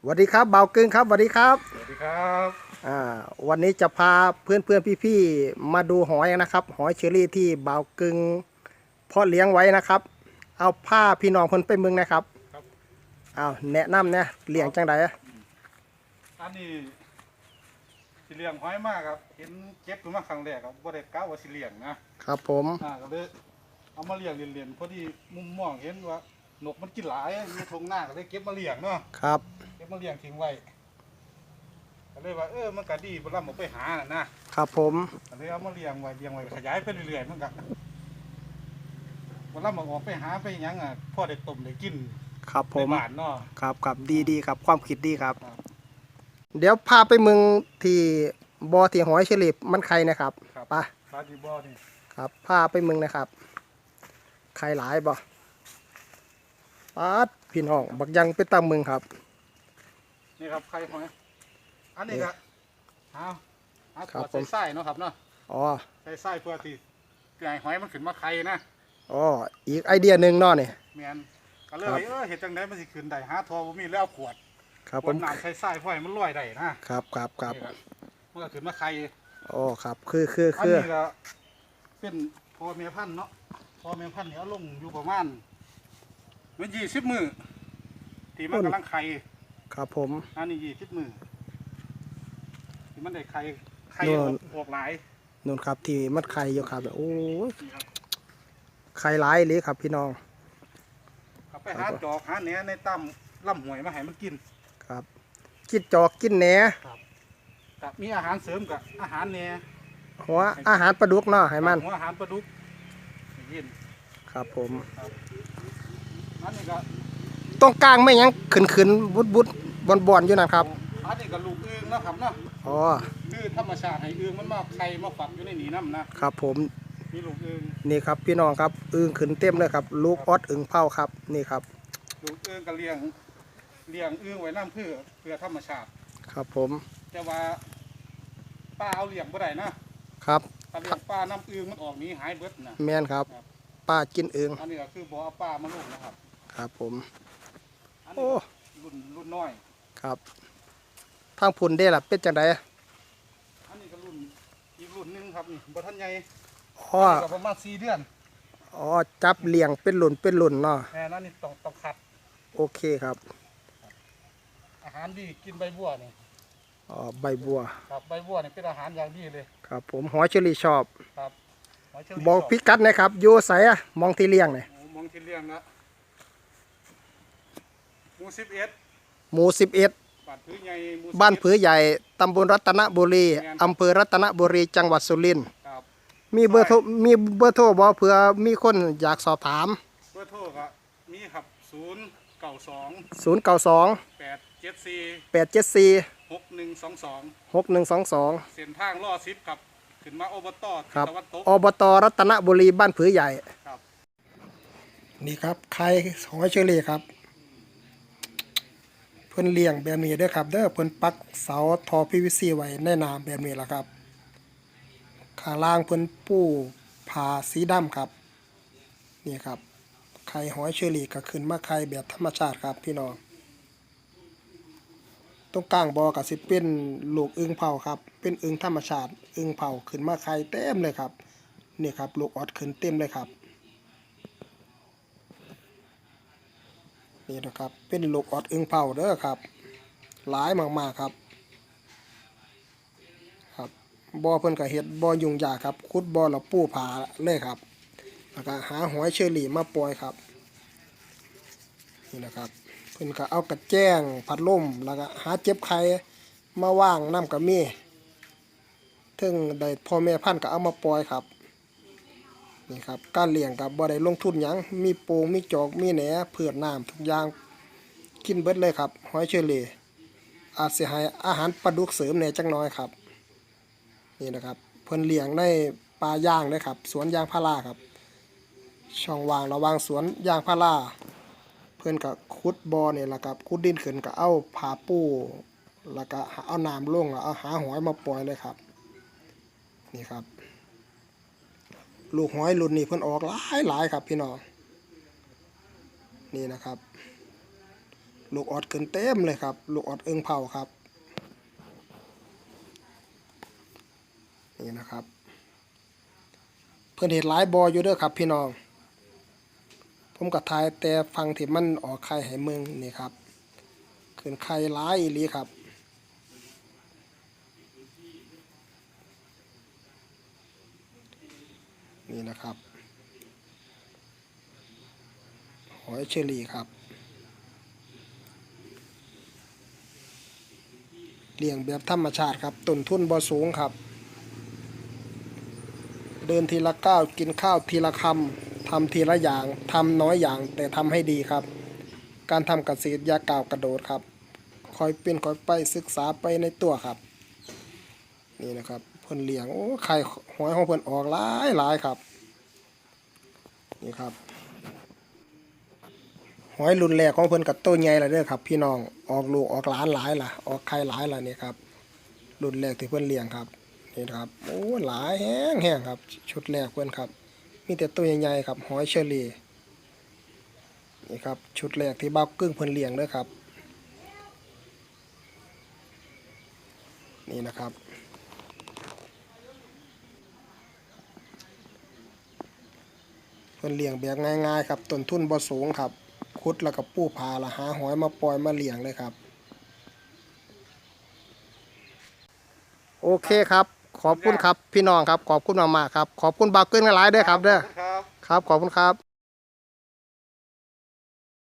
สวัสดีครับเบากึ่งครับสวัสดีครับสวัสดีครับอ่าวันนี้จะพาเพื่อนเพื่อนพี่พี่ๆมาดูหอยนะครับ หอยเชอรี่ที่เบากึ่งเพาะเลี้ยงไว้นะครับ เอาผ้าพี่น้องเพิ่นไปเมืองนะครับครับเอาแนะนำเนี่ยเลี้ยงจังไดอันนี้สิเลี้ยงหอยมากครับเห็นเก็บขึ้นมาครั้งแรกครับบ่ได้กะว่าสิเลี้ยงนะครับผมอ่าก็เลยเอามาเลี้ยงเรียนๆพอดีมุมมองเห็นว่านกมันกินหลายอยู่ทงหน้าก็เลยเก็บมาเลี้ยงเนาะครับเก็บ มาเลี้ยงทิ้งไว้ก็เลยว่าเออมันก็ดีบ่ล่ำออกไปหาน่ะนะครับผมก็เลยเอามาเลี้ยงไว้เลี้ยงไว้ขยายไปเรื่อยๆมันก็บ่ล่ำออกไปหาไปหยังอะพ่อได้ต้มได้กินครับผในมบ้านเนาะ ครับครับดีดีครับความคิดดีครับ ครับ เดี๋ยวพาไปเมืองที่บอที่หอยเชอรี่มันใครนะครับครับไป ปลาดีบ่นี่ครับพาไปเมืองนะครับ ใครหลายบ่ปาดพี่น้อง บักยังไปตามเมืองครับ นี่ครับไข่หอยอันนี้ก็เอาเอาครัตัวบผมใส่ไส้เนาะครับเนาะอ๋อใส่ไส้เพื่อที่เพื่อให้หอยมันขึ้นมาไข่นะอ๋ออีกไอเดียหนึ่งเนาะนี่แมนก็เลยครับเออเห็ดจังไดมันสิขึ้นได้หาทอบ่มีแล้วเอาขวดครับขผวดมน้ำใส่ไส้เพื่อให้มันลอยได้นะครับครับครับนี่มันก็ขึ้นมาไข่อ๋อครับคือคืออันคือนี้ก็เป็นพอเมียพันธุ์เนาะพอเมียพันธุ์เนี่ยเอาลงอยู่ประมาณมันยี่สิบมือที่มันกำลังไข่ ครับผม อันนี้ยี่สิบมือที่มันได้ไข่ไข่โน่อนอกออกหลายนู่นครับ ที่มันไข่อยู่ครับโอ้ยนี่ครับไข่หลายเลยครับ พี่น้องเอาไปหาจอกหาแหนในตั้มลำหวยมาให้มันกินครับ กินจอกกินแหนกับมีอาหารเสริมกับอาหารแหนหัวอาหารปลาดุกเนาะให้มันหัวอาหารปลาดุกให้กินครับผมอันนี้ก็ ตรงกลางไม่ยังขึ้นขึ้นบุดบุดบอนบอนๆอยู่นะครับอันนี้ก็ลูกอึ่งเนาะครับเนาะอ๋อคือธรรมชาติให้อึ่งมันมาไข่มาฝักอยู่ในนี้น้ำนะครับผมมีลูกอึ่งนี่ครับพี่น้องครับอึ่งขึ้นเต็มเลยครับ ลูกออดอึ่งเผาครับนี่ครับ ลูกอึ่งก็เลี้ยงเลี้ยงอึ่งไว้น้ำเพื่อเพื่อธรรมชาติ ครับผม แต่ว่าป้าเอาเลี้ยงบ่ได้นะครับถ้าเลี้ยงป้าน้ำอึ่งมันออกหนี้หายเบิดนะแม่นครับป้ากินอึ่งอันนี้ก็คือบ่เอาป้ามาลูกนะครับครับผม อันโอ้นี้รุ่นรุ่นน้อย ครับ ทางพุ่นได้ล่ะเป็นจังไดอันนี้ก็รุ่นอีกรุ่นหนึงครับนี่บ่ทันใหญ่อ๋ออันนี้ก็ประมาณ4เดือนอ๋อจับเลี้ยงเป็นหลุนเป็นหลุนเนาะแม่นั่นนี่ต้องต้องขัด โอเคครับอาหารดีกินใบบัวนี่อ๋อใบบัวครับใบบัวนี่เป็นอาหารอย่างดีเลยครับ ผมหอยเชอรี่ชอบ ครับหยเชรี่บอกชพิกัดนะครับอยู่ไสอะมองที่เลี้ยงเนี่ยโอ้มองที่เลี้ยงนะ หมู่11หมู่สิบเอ็ดบ้านผือใหญ่หมู่บ้าน11ผือใหญ่ ตำบลรัตนบุรี อำเภอรัตนบุรี จังหวัดสุรินทร์ครับมีเบอร์โทร มีเบอร์โทรบ่เผื่อมีคนอยากสอบถาม เบอร์โทรก็มีครับ092 092 874 874 6122 6122 เส้นทางล่อซิปครับขึ้นมาอบตครับ ตะวันตกอบตรัตนบุรีบ้านผือใหญ่ ครับ นี่ครับไข่หอยเชอรี่ครับเพิ่นเลี้ยงแบบนี้เด้อครับเด้อเพิ่นปักเสาทอ PVC ไว้ในน้ำแบบนี้ล่ะครับข้างล่างเพิ่นปูผ้าสีดำครับนี่ครับไข่หอยเชอรี่ก็ขึ้นมาไข่แบบธรรมชาติครับพี่น้องตรงกลางบ่อก็สิเป็นลูกอึ่งเผาครับ เป็นอึ่งธรรมชาติอึ่งเผาขึ้นมาไข่เต็มเลยครับนี่ครับลูกออดขึ้นเต็มเลยครับ นี่นะครับ เป็นลูกออดอึงเผาเด้อครับ หลายมากๆครับ ครับบ่อเพิ่นก็เฮ็ดบ่อยุ่งยากครับขุดบ่อแล้วปูผาเลยครับแล้วก็หาหอยเชอรี่มาปล่อยครับนี่นะครับเพิ่นก็เอากระแจ้งพัดลมแล้วก็หาเจ็บไข่มาว่างน้ำกับมีถึงได้พ่อแม่พันธุ์ก็เอามาปล่อยครับ นี่ครับการเลี้ยงกับบ่ได้ลงทุนหยังมีโปงมีจอกมีแหนเผือดน้ำทุกอย่างกินเบิดเลยครับหอยเชอรี่อาจสิให้อาหารปลาดุกเสริมแหน่จังน้อยครับ นี่นะครับเพิ่นเลี้ยงในป่าย่างเลยครับ สวนยางพาราครับ ช่องว่างระหว่างสวนยางพาราเพิ่นก็ขุดบ่อนี่แหละครับขุดดินขึ้นก็เอาผาปูแล้วก็เอาน้ำลงแล้วเอาหาหอยมาปล่อยเลยครับ นี่ครับ ลูกหอยรุ่นนี้เพิ่นออกหลายหลายครับพี่น้องนี่นะครับ ลูกออดขึ้นเต็มเลยครับ ลูกออดเอิงเผาครับนี่นะครับ เพื่อนเห็ดหลายบออยู่เด้อครับ พี่น้อง ผมกับทายแต่ฟังที่มันออกไข่ให้เมืองนี่ครับขึ้นไข่หลายอีลีครับ นี่นะครับ หอย เชอรี่ครับ เลี้ยงแบบธรรมชาติครับต้นทุนบ่สูงครับ เดินทีละก้าวกินข้าวทีละคำทำทีละอย่างทำน้อยอย่างแต่ทำให้ดีครับ การทำเกษตรยากาวกระโดดครับ คอยเป็นคอยไปศึกษาไปในตัวครับ นี่นะครับเพิ่นเลี้ยงโอ้ไข่หอยของเพิ่นออกหลายหลายครับนี่ครับ หอยรุ่นแรกของเพิ่นกับตัวใหญ่ละเด้อครับ พี่น้องออกลูกออกหลานหลายล่ะ ออกไข่หลายล่ะนี่ครับรุ่นแรกที่เพิ่นเลี้ยงครับนี่ครับโอ้หลายแห้งแห้งครับ ชุดแรกเพิ่นครับ มีแต่ตัวใหญ่ๆครับหอยเชอรี่นี่ครับชุดแรกที่บ้ากึ้งเพิ่นเลี้ยงเด้อครับ นี่นะครับเพิ่นเลี้ยงแบบง่ายๆครับต้นทุนบ่สูงครับ ขุดแล้วก็ปูผาละหาหอยมาปล่อยมาเลี้ยงเลยครับ โอเคครับ ขอบคุณครับพี่น้องครับ ขอบคุณมากๆครับ ขอบคุณบาวกึ้งหลายด้วยครับเด้อครับ ขอบคุณครับ